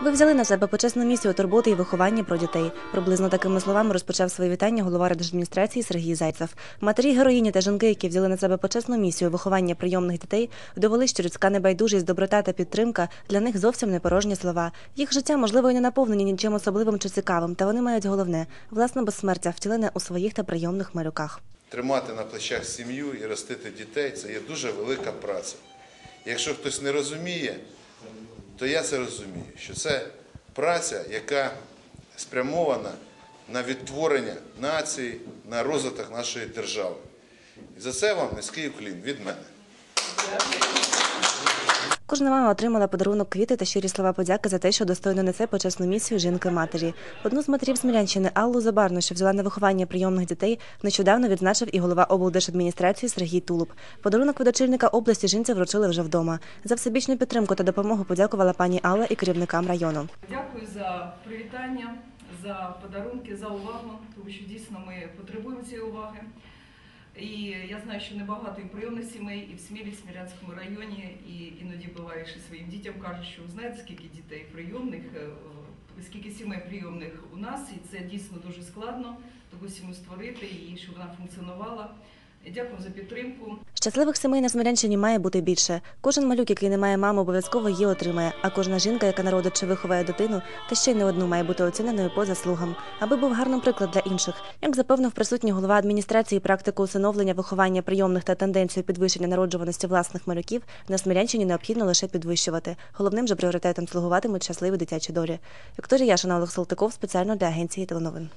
Ви взяли на себе почесну місію турботи і виховання про дітей. Приблизно такими словами розпочав своє вітання голова райдержадміністрації Сергій Зайцев. Матері героїні та жінки, які взяли на себе почесну місію виховання прийомних дітей, довели, що людська небайдужість, доброта та підтримка для них зовсім не порожні слова. Їх життя можливо і не наповнені нічим особливим чи цікавим, та вони мають головне власне безсмертя, втілене у своїх та прийомних малюках. Тримати на плечах сім'ю і ростити дітей це є дуже велика праця. Якщо хтось не розуміє, то я це розумію, що це праця, яка спрямована на відтворення нації, на розвиток нашої держави. І за це вам низький уклін від мене. Кожна мама отримала подарунок квіти та щирі слова подяки за те, що достойно несе почесну місію жінки-матері. Одну з матерів Смілянщини Аллу Забарну, що взяла на виховання прийомних дітей, нещодавно відзначив і голова облдержадміністрації Сергій Тулуб. Подарунок від очільника області жінці вручили вже вдома. За всебічну підтримку та допомогу подякувала пані Алла і керівникам району. Дякую за привітання, за подарунки, за увагу, тому що дійсно ми потребуємо цієї уваги. І я знаю, що небагато і прийомних сімей, і в Смілі, Смілянському районі, і іноді буває, що своїм дітям кажуть, що знаєте, скільки дітей прийомних, е, скільки сімей прийомних у нас, і це дійсно дуже складно таку сім'ю створити і щоб вона функціонувала. Дякую за підтримку. Щасливих сімей на Смілянщині має бути більше. Кожен малюк, який не має мами, обов'язково її отримає. А кожна жінка, яка народить чи виховає дитину, та ще й не одну має бути оціненою по заслугам, аби був гарним приклад для інших. Як запевнив присутній голова адміністрації практику усиновлення, виховання прийомних та тенденцію підвищення народжуваності власних малюків на Смілянщині необхідно лише підвищувати. Головним же пріоритетом слугуватимуть щасливі дитячі долі. Вікторія Яшина, Олег Салтиков спеціально для агенції теленовин.